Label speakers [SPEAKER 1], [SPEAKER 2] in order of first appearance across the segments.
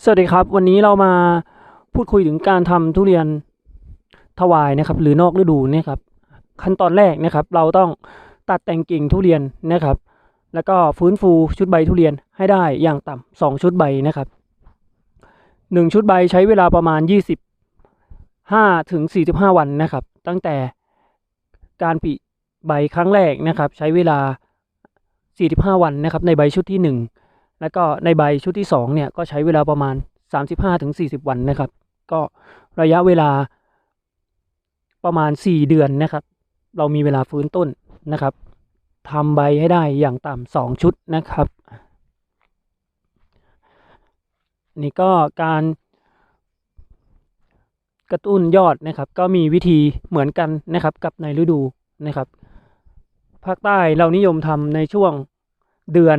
[SPEAKER 1] สวัสดีครับ วันนี้เรามาพูดคุยถึงการทำทุเรียนถวายนะครับ หรือนอกฤดูเนี่ยครับ ขั้นตอนแรกนะครับ เราต้องตัดแต่งกิ่งทุเรียนนะครับ แล้วก็ฟื้นฟูชุดใบทุเรียนให้ได้อย่างต่ำสองชุดใบนะครับหนึ่งชุดใบใช้เวลาประมาณยี่สิบห้าถึงสี่สิบห้าวันนะครับ ตั้งแต่การผลิใบครั้งแรกนะครับ ใช้เวลาสี่สิบห้าวันนะครับ ในใบชุดที่หนึ่ง แล้วก็ในใบชุดที่2เนี่ยก็ใช้เวลาประมาณ 35-40 วันนะครับ ก็ระยะเวลาประมาณ 4 เดือนนะครับ เรามีเวลาฟื้นต้นนะครับทำใบให้ได้อย่างต่ำสองชุดนะครับ นี่ก็การกระตุ้นยอดนะครับ ก็มีวิธีเหมือนกันนะครับกับในฤดูนะครับภาคใต้เรานิยมทำในช่วงเดือน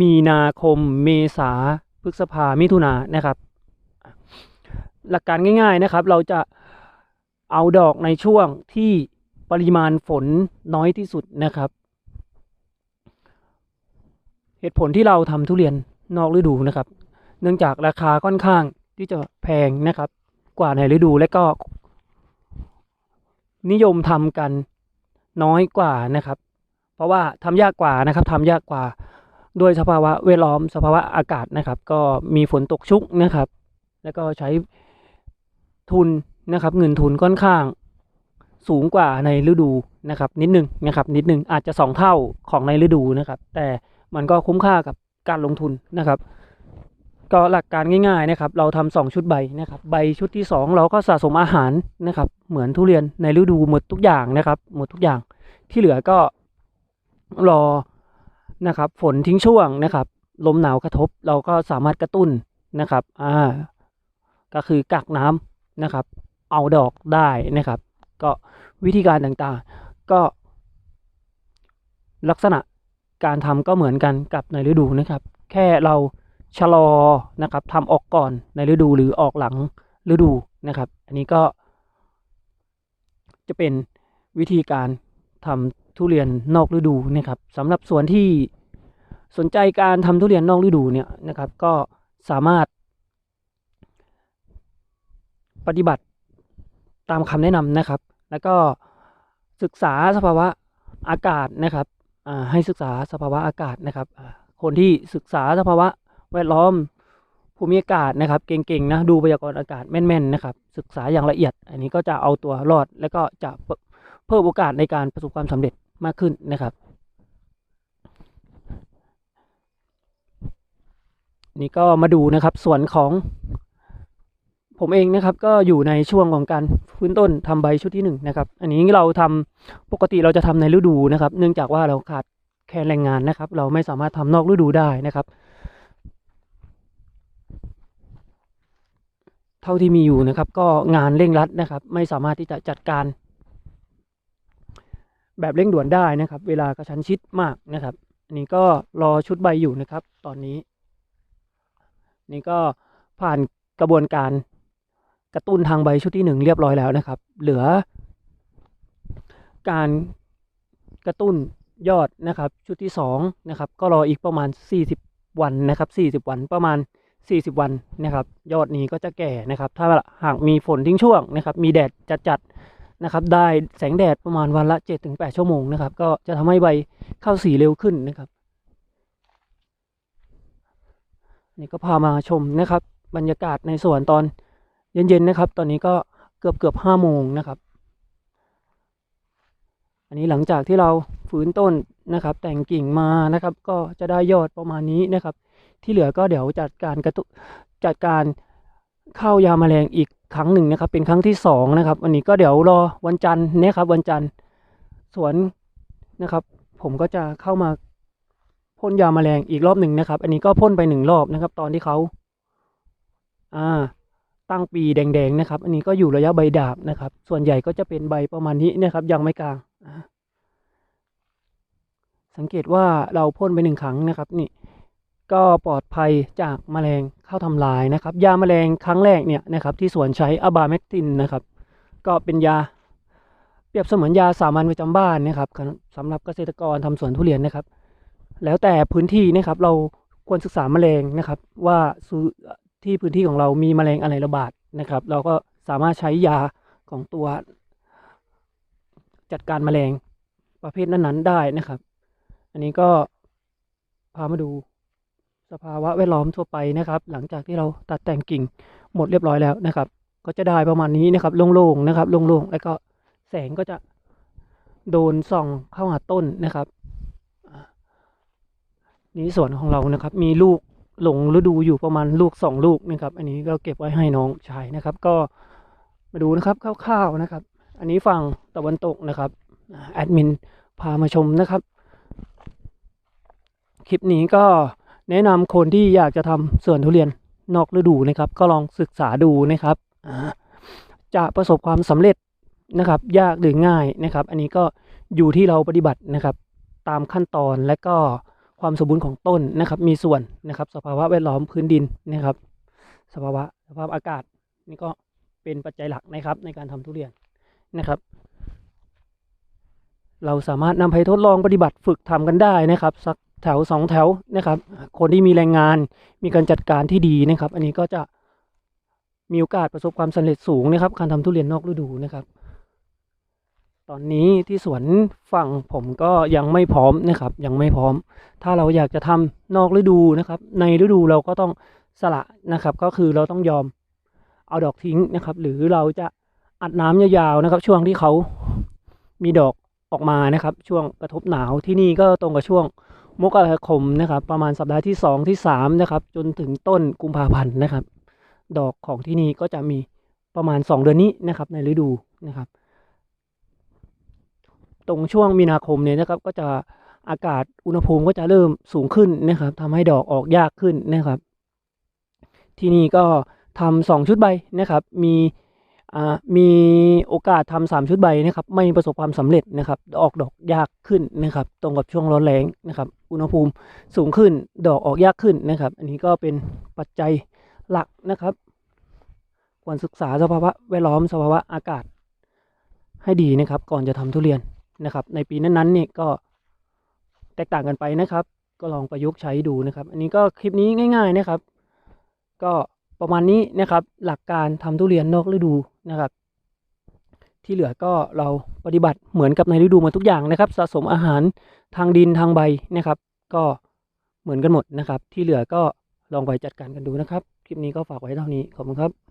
[SPEAKER 1] มีนาคม เมษาพฤษภามิถุนานะครับ หลักการง่าย ๆนะครับ เราจะเอาดอกในช่วงที่ปริมาณฝนน้อยที่สุดนะครับ เหตุผลที่เราทำทุเรียนนอกฤดูนะครับ เนื่องจากราคาค่อนข้างที่จะแพงนะครับ กว่าในฤดูและก็ นิยมทำกันน้อยกว่านะครับ เพราะว่าทำยากกว่านะครับทำยากกว่า ด้วยสภาวะแวดล้อมสภาวะอากาศนะครับ ก็มีฝนตกชุกนะครับ แล้วก็ใช้ทุนนะครับ เงินทุนค่อนข้างสูงกว่าในฤดูนะครับ นิดนึงนะครับ นิดนึงอาจจะสองเท่าของในฤดูนะครับ แต่มันก็คุ้มค่ากับการลงทุนนะครับ ก็หลักการง่ายๆนะครับ เราทำสองชุดใบนะครับ ใบชุดที่สองเราก็สะสมอาหารนะครับ เหมือนทุเรียนในฤดูหมดทุกอย่างนะครับ หมดทุกอย่างที่เหลือก็รอ นะครับ ฝนทิ้งช่วงนะครับ ลมหนาวกระทบเราก็สามารถกระตุ้นนะครับ อ่า ก็คือกักน้ำนะครับ เอาดอกได้นะครับ ก็วิธีการต่างๆ ก็ ลักษณะการทำก็เหมือนกันกับในฤดูนะครับ แค่เราชะลอนะครับทำออกก่อนในฤดูหรือออกหลังฤดูนะครับ อันนี้ก็จะเป็นวิธีการทำทุเรียนนอกฤดูนะครับสำหรับสวนที่ สนใจการทำทุเรียนนอกฤดูเนี่ยนะครับ ก็สามารถ ปฏิบัติตามคำแนะนำนะครับ แล้วก็ศึกษาสภาวะอากาศนะครับให้ศึกษาสภาวะอากาศนะครับ คนที่ศึกษาสภาวะแวดล้อมภูมิอากาศนะครับ เก่งๆนะดูพยากรณ์อากาศแม่นๆนะครับ ศึกษาอย่างละเอียด อันนี้ก็จะเอาตัวรอด แล้วก็จะเพิ่มโอกาสในการประสบความสำเร็จมากขึ้นนะครับ นี่ก็มาดูนะครับส่วนของ ผมเองนะครับ ก็อยู่ในช่วงของการฟื้นต้นทำใบชุดที่หนึ่งนะครับ อันนี้เราทำปกติเราจะทำในฤดูนะครับ เนื่องจากว่าเราขาดแคลนแรงงานนะครับ เราไม่สามารถทำนอกฤดูได้นะครับ เท่าที่มีอยู่นะครับ ก็งานเร่งรัดนะครับ ไม่สามารถที่จะจัดการแบบเร่งด่วนได้นะครับ เวลากระชั้นชิดมากนะครับ อันนี้ก็รอชุดใบอยู่นะครับ ตอนนี้ นี่ก็ผ่านกระบวนการกระตุ้นทางใบชุดที่หนึ่งเรียบร้อยแล้วนะครับ เหลือ การกระตุ้นยอดนะครับ ชุดที่สองนะครับ ก็รออีกประมาณ 40 วันนะครับ 40 วันประมาณ 40 วันนะครับ ยอดนี้ก็จะแก่นะครับ ถ้าหากมีฝนทิ้งช่วงนะครับ มีแดดจัดๆนะครับ ได้แสงแดดประมาณวันละ 7-8 ชั่วโมงนะครับ ก็จะทำให้ใบเข้าสีเร็วขึ้นนะครับ นี่ก็พามาชมนะครับ บรรยากาศในสวนตอนเย็นๆนะครับ ตอนนี้ก็เกือบเกือบห้าโมงนะครับ อันนี้หลังจากที่เราฟื้นต้นนะครับ แต่งกิ่งมานะครับ ก็จะได้ยอดประมาณนี้นะครับ ที่เหลือก็เดี๋ยวจัดการกระตุจัดการเข้ายาแมลงอีกครั้งหนึ่งนะครับ เป็นครั้งที่สองนะครับอันนี้ก็เดี๋ยวรอวันจันทร์นี่ยครับ วันจันทร์สวนนะครับ ผมก็จะเข้ามา พ่นยาแมลงอีกรอบหนึ่งนะครับ อันนี้ก็พ่นไปหนึ่งรอบนะครับ ตอนที่เขาอ่าตั้งปีแดงๆนะครับ อันนี้ก็อยู่ระยะใบดาบนะครับ ส่วนใหญ่ก็จะเป็นใบประมาณนี้นะครับ ยังไม่กลางสังเกตว่าเราพ่นไปหนึ่งครั้งนะครับ นี่ ก็ปลอดภัยจากแมลงเข้าทำลายนะครับ ยาแมลงครั้งแรกเนี่ยนะครับ ที่สวนใช้อะบาเมกตินนะครับ ก็เป็นยาเปรียบเสมือนยาสามัญประจำบ้านนะครับสำหรับเกษตรกรทำสวนทุเรียนนะครับ แล้วแต่พื้นที่นะครับเราควรศึกษาแมลงนะครับ ว่าที่พื้นที่ของเรามีแมลงอะไรระบาดนะครับ เราก็สามารถใช้ยาของตัวจัดการแมลงประเภทนั้นๆได้นะครับ อันนี้ก็พามาดูสภาวะแวดล้อมทั่วไปนะครับ หลังจากที่เราตัดแต่งกิ่งหมดเรียบร้อยแล้วนะครับ ก็จะได้ประมาณนี้นะครับโล่งๆนะครับโล่งๆแล้วก็แสงก็จะโดนส่องเข้าหาต้นนะครับ นี่สวนของเรานะครับ มีลูกหลงฤดูอยู่ประมาณลูกสองลูกนะครับ อันนี้ก็เก็บไว้ให้น้องชายนะครับ ก็มาดูนะครับคร่าวๆนะครับ อันนี้ฝั่งตะวันตกนะครับแอดมินพามาชมนะครับ คลิปนี้ก็แนะนำคนที่อยากจะทำสวนทุเรียนนอกฤดูนะครับ ก็ลองศึกษาดูนะครับจะประสบความสำเร็จนะครับ ยากหรือง่ายนะครับ อันนี้ก็อยู่ที่เราปฏิบัตินะครับ ตามขั้นตอนและก็ ความสมบูรณ์ของต้นนะครับ มีส่วนนะครับ สภาวะแวดล้อมพื้นดินนะครับ สภาวะสภาพอากาศนี่ก็เป็นปัจจัยหลักนะครับ ในการทำทุเรียนนะครับ เราสามารถนำไปทดลองปฏิบัติฝึกทำกันได้นะครับ สักแถวสองแถวนะครับ คนที่มีแรงงานมีการจัดการที่ดีนะครับ อันนี้ก็จะมีโอกาสประสบความสำเร็จสูงนะครับ การทำทุเรียนนอกฤดูนะครับ ตอนนี้ที่สวนฝั่งผมก็ยังไม่พร้อมนะครับ ยังไม่พร้อม ถ้าเราอยากจะทำนอกฤดูนะครับ ในฤดูเราก็ต้องสละนะครับ ก็คือเราต้องยอมเอาดอกทิ้งนะครับ หรือเราจะอัดน้ำยาวๆนะครับ ช่วงที่เขามีดอกออกมานะครับ ช่วงกระทบหนาวที่นี่ก็ตรงกับช่วงมกราคมนะครับ ประมาณสัปดาห์ที่สองที่สามนะครับจนถึงต้นกุมภาพันธ์นะครับ ดอกของที่นี่ก็จะมีประมาณสองเดือนนี้นะครับ ในฤดูนะครับ ตรงช่วงมีนาคมเนี่ยนะครับ ก็จะอากาศอุณหภูมิก็จะเริ่มสูงขึ้นนะครับทำให้ดอกออกยากขึ้นนะครับ ที่นี่ก็ทำสองชุดใบนะครับ มีอ่ามีโอกาสทำสามชุดใบนะครับ ไม่ประสบความสำเร็จนะครับ ออกดอกยากขึ้นนะครับ ตรงกับช่วงร้อนแรงนะครับ อุณหภูมิสูงขึ้นดอกออกยากขึ้นนะครับ อันนี้ก็เป็นปัจจัยหลักนะครับควรศึกษาสภาวะแวดล้อมสภาวะอากาศให้ดีนะครับ ก่อนจะทำทุเรียน นะครับ ในปีนั้นๆเนี่ยก็แตกต่างกันไปนะครับ ก็ลองประยุกต์ใช้ดูนะครับ อันนี้ก็คลิปนี้ง่าย ๆนะครับ ก็ประมาณนี้นะครับ หลักการทำทุเรียนนอกฤดูนะครับ ที่เหลือก็เราปฏิบัติเหมือนกับในฤดูมาทุกอย่างนะครับ สะสมอาหารทางดินทางใบนะครับ ก็เหมือนกันหมดนะครับ ที่เหลือก็ลองไปจัดการกันดูนะครับ คลิปนี้ก็ฝากไว้เท่านี้ขอบคุณครับ